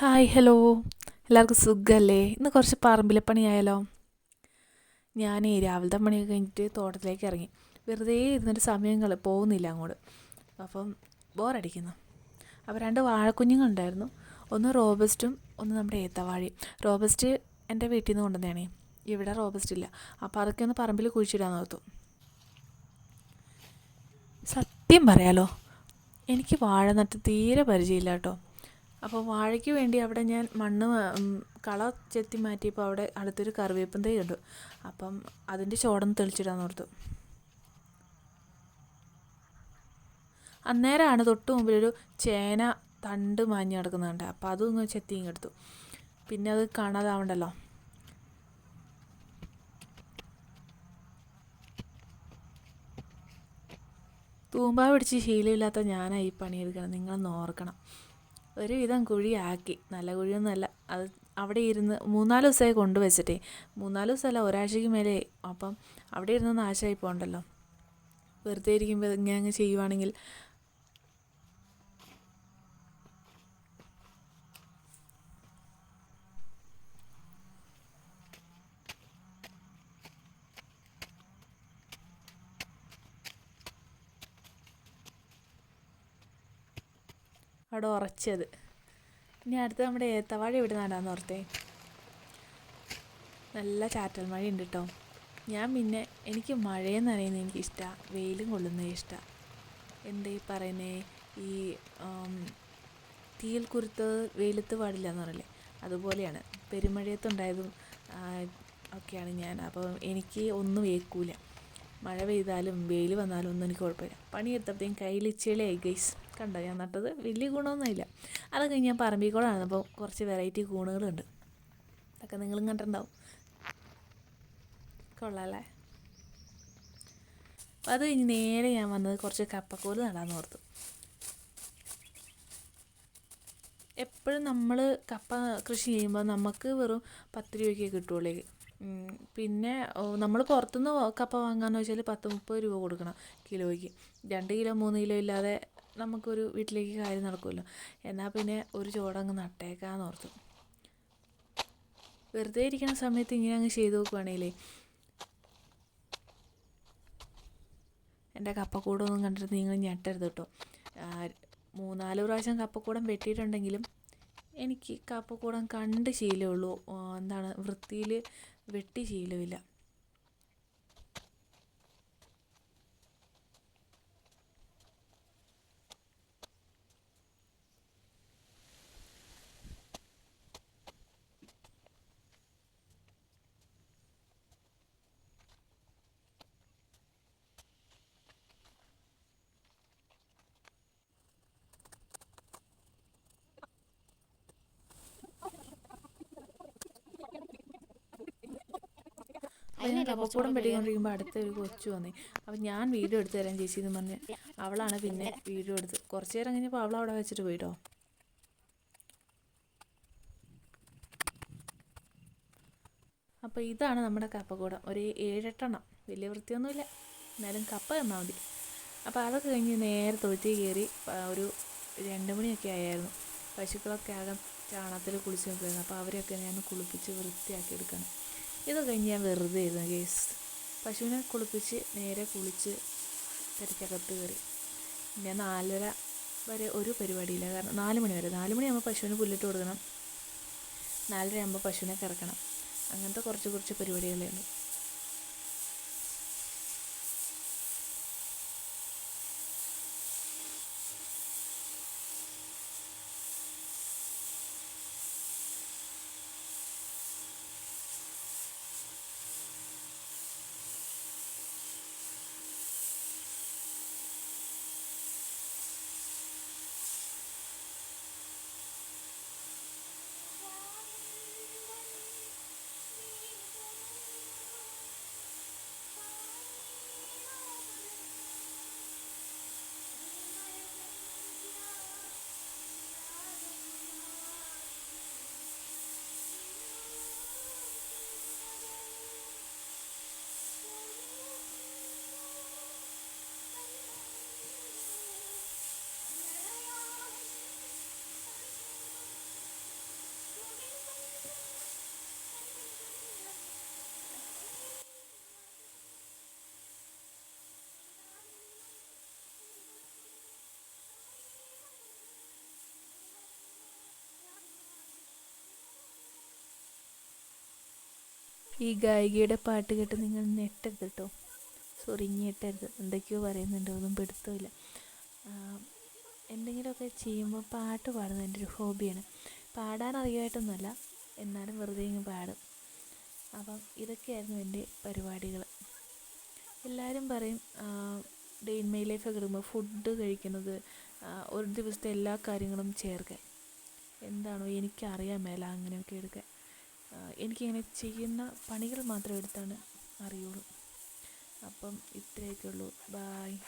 Hi hello എല്ലാവർക്കും സുഖമല്ലേ ഇന്ന് കുറച്ച് പറമ്പിലെ പണിയായാലോ ഞാൻ രാവിലത്തെ പണിയൊക്കെ കഴിഞ്ഞിട്ട് തോട്ടത്തിലേക്ക് ഇറങ്ങി. വെറുതെ ഇരുന്നിട്ട് സമയങ്ങൾ പോകുന്നില്ല അങ്ങോട്ട്. അപ്പം ബോറടിക്കുന്നു. അപ്പോൾ രണ്ട് വാഴക്കുഞ്ഞുങ്ങളുണ്ടായിരുന്നു. ഒന്ന് റോബസ്റ്റും ഒന്ന് നമ്മുടെ ഏത്തവാഴയും. റോബസ്റ്റ് എന്റെ വീട്ടിൽ നിന്ന് കൊണ്ടുവന്നതാണേ. ഇവിടെ റോബസ്റ്റ് ഇല്ല. അപ്പോൾ അതൊക്കെ ഒന്ന് പറമ്പിൽ കുഴിച്ചിടാൻ നോർത്തു. സത്യം പറയാലോ എനിക്ക് വാഴ നട്ട് തീരെ പരിചയമില്ല കേട്ടോ. അപ്പോൾ വാഴയ്ക്ക് വേണ്ടി അവിടെ ഞാൻ മണ്ണ് കള ചെത്തി മാറ്റിയപ്പോൾ അവിടെ അടുത്തൊരു കറിവേപ്പും തൈ കണ്ടു. അപ്പം അതിന്റെ ചോടൊന്ന് തെളിച്ചിടാന്ന് ഓർത്തു. അന്നേരമാണ് തൊട്ട് മുമ്പിലൊരു ചേന തണ്ട് മാഞ്ഞ് കിടക്കുന്നുണ്ട് അപ്പോൾ അതൊന്ന് ചെത്തി ഇങ്ങെടുത്തു പിന്നെ അത് കാണാതാവണ്ടല്ലോ. തൂമ്പാ പിടിച്ച് ശീലമില്ലാത്ത ഞാനാണ് ഈ പണിയെടുക്കണം നിങ്ങളൊന്ന് ഓർക്കണം. ഒരുവിധം കുഴിയാക്കി. നല്ല കുഴിയൊന്നുമല്ല. അത് അവിടെ ഇരുന്ന് മൂന്നാൽ ദിവസമായി കൊണ്ടുവച്ചിട്ടേ മൂന്നാൽ ദിവസമല്ല ഒരാഴ്ചയ്ക്ക് മേലെ. അപ്പം അവിടെ ഇരുന്ന് നാശമായി പോകണ്ടല്ലോ വെറുതെ ഇരിക്കുമ്പോൾ ഇങ്ങനെ അങ്ങ് ചെയ്യുവാണെങ്കിൽ അവിടെ ഉറച്ചത്. ഇനി അടുത്ത് നമ്മുടെ ഏത്തവാഴ ഇവിടെ നടാന്ന് ഓർത്തേ. നല്ല ചാറ്റൽ മഴ ഉണ്ട് കേട്ടോ ഞാൻ പിന്നെ എനിക്ക് നനയുന്നത് എനിക്ക് ഇഷ്ടമാണ് വെയിലും കൊള്ളുന്നത് ഇഷ്ടമാണ് എന്താ ഈ പറയുന്നേ? ഈ തീയിൽ കുരുത്തത് വെയിലത്ത് പാടില്ല എന്ന് പറയില്ലേ? അതുപോലെയാണ്. പെരുമഴയത്തുണ്ടായതും ഒക്കെയാണ് ഞാൻ. അപ്പോൾ എനിക്ക് ഒന്നും ഏൽക്കൂല മഴ പെയ്താലും വെയിൽ വന്നാലും ഒന്നും എനിക്ക് കുഴപ്പമില്ല. പണിയെടുത്തപ്പോഴത്തേക്കും കയ്യിൽ ചെളിയായി ഗൈസ് കണ്ടോ ഞാൻ നട്ടത്? വലിയ ഗുണമൊന്നുമില്ല. അതൊക്കെ ഞാൻ പറമ്പിക്കോളാണ് അപ്പോൾ കുറച്ച് വെറൈറ്റി കൂണുകളുണ്ട്. അതൊക്കെ നിങ്ങളും കണ്ടിട്ടുണ്ടാവും. കൊള്ളാമല്ലേ അപ്പോൾ അത് കഴിഞ്ഞ് നേരെ ഞാൻ വന്നത് കുറച്ച് കപ്പക്കോൽ നടാന്ന് ഓർത്തു. എപ്പോഴും നമ്മൾ കപ്പ കൃഷി ചെയ്യുമ്പോൾ നമുക്ക് വെറും പത്ത് രൂപയ്ക്ക് കിട്ടുള്ളൂ പിന്നെ നമ്മൾ പുറത്തുനിന്ന് കപ്പ വാങ്ങാന്ന് വെച്ചാൽ പത്ത് മുപ്പത് രൂപ കൊടുക്കണം കിലോയ്ക്ക്. രണ്ട് കിലോ മൂന്ന് കിലോ ഇല്ലാതെ നമുക്കൊരു വീട്ടിലേക്ക് കാര്യം നടക്കുമല്ലോ എന്നാൽ പിന്നെ ഒരു ചോടങ്ങ് നട്ടേക്കാന്ന് ഓർത്തു. വെറുതെ ഇരിക്കുന്ന സമയത്ത് ഇങ്ങനെ അങ്ങ് ചെയ്ത് നോക്കുവാണേലേ. എന്റെ കപ്പക്കൂടൊന്നും കണ്ടിട്ട് നിങ്ങൾ ഞെട്ടരുത് കേട്ടോ. മൂന്നാൽ പ്രാവശ്യം കപ്പക്കൂടം വെട്ടിയിട്ടുണ്ടെങ്കിലും എനിക്ക് കാപ്പക്കൂടം കണ്ട് ശീലമുള്ളൂ എന്താണ് വൃത്തിയിൽ വെട്ടി ശീലമില്ല. ഞാൻ കപ്പക്കൂടം വെട്ടിക്കൊണ്ടിരിക്കുമ്പോൾ അടുത്ത ഒരു കൊച്ചു വന്നേ. അപ്പം ഞാൻ വീഡിയോ എടുത്ത് തരാം ചേച്ചി എന്ന് പറഞ്ഞ് അവളാണ് പിന്നെ വീഡിയോ എടുത്ത് കുറച്ച് നേരം കഴിഞ്ഞപ്പോൾ അവൾ അവിടെ വെച്ചിട്ട് പോയിട്ടോ. അപ്പോൾ ഇതാണ് നമ്മുടെ കപ്പക്കൂടം ഒരു ഏഴെട്ടെണ്ണം. വലിയ വൃത്തിയൊന്നുമില്ല. എന്നാലും കപ്പ തന്നാൽ മതി. അപ്പോൾ അതൊക്കെ കഴിഞ്ഞ് നേരെ തൊഴുത്തി കയറി ഒരു രണ്ട് മണിയൊക്കെ ആയായിരുന്നു. പശുക്കളൊക്കെ ആകെ ചാണകത്തിൽ കുളിച്ച് നോക്കുകയായിരുന്നു അപ്പോൾ അവരെയൊക്കെ ഞാൻ കുളിപ്പിച്ച് വൃത്തിയാക്കി എടുക്കണം. ഇത് കഴിഞ്ഞ് ഞാൻ വെറുതെ ആയിരുന്നു കേസ് പശുവിനെ കുളിപ്പിച്ച് നേരെ കുളിച്ച് തിരക്കകത്ത് കയറി. പിന്നെ നാലര വരെ ഒരു പരിപാടിയില്ല. കാരണം നാല് മണി വരെ. നാല് മണിയാകുമ്പോൾ പശുവിന് പുല്ലിട്ട് കൊടുക്കണം. നാലര ആകുമ്പോൾ പശുവിനെ കറക്കണം. അങ്ങനത്തെ കുറച്ച് കുറച്ച് പരിപാടികളേ ഉള്ളൂ ഈ ഗായികയുടെ പാട്ട് കേട്ട് നിങ്ങൾ ഞെട്ടരുത് കേട്ടോ. സോറി ഞെട്ടരുത്. എന്തൊക്കെയോ പറയുന്നുണ്ട്. ഒന്നും പിടുത്തമില്ല. എന്തെങ്കിലുമൊക്കെ ചെയ്യുമ്പോൾ പാട്ട് പാടുന്നത് എന്റെ ഒരു ഹോബിയാണ്. പാടാൻ അറിയായിട്ടൊന്നുമല്ല. എന്നാലും വെറുതെ ഇങ്ങ് പാടും. അപ്പം ഇതൊക്കെയായിരുന്നു എന്റെ പരിപാടികൾ. എല്ലാവരും പറയും ഡേ ഇൻ മൈ ലൈഫൊക്കെ എടുക്കുമ്പോൾ ഫുഡ് കഴിക്കുന്നത് ഒരു ദിവസത്തെ എല്ലാ കാര്യങ്ങളും ചേർക്കാൻ. എന്താണോ എനിക്കറിയാൻ മേല അങ്ങനെയൊക്കെ എടുക്കാൻ. എനിക്കിങ്ങനെ ചെയ്യുന്ന പണികൾ മാത്രം എടുത്താണ് അറിയുള്ളൂ. അപ്പം ഇത്രയൊക്കെ ഉള്ളൂ. ബായ്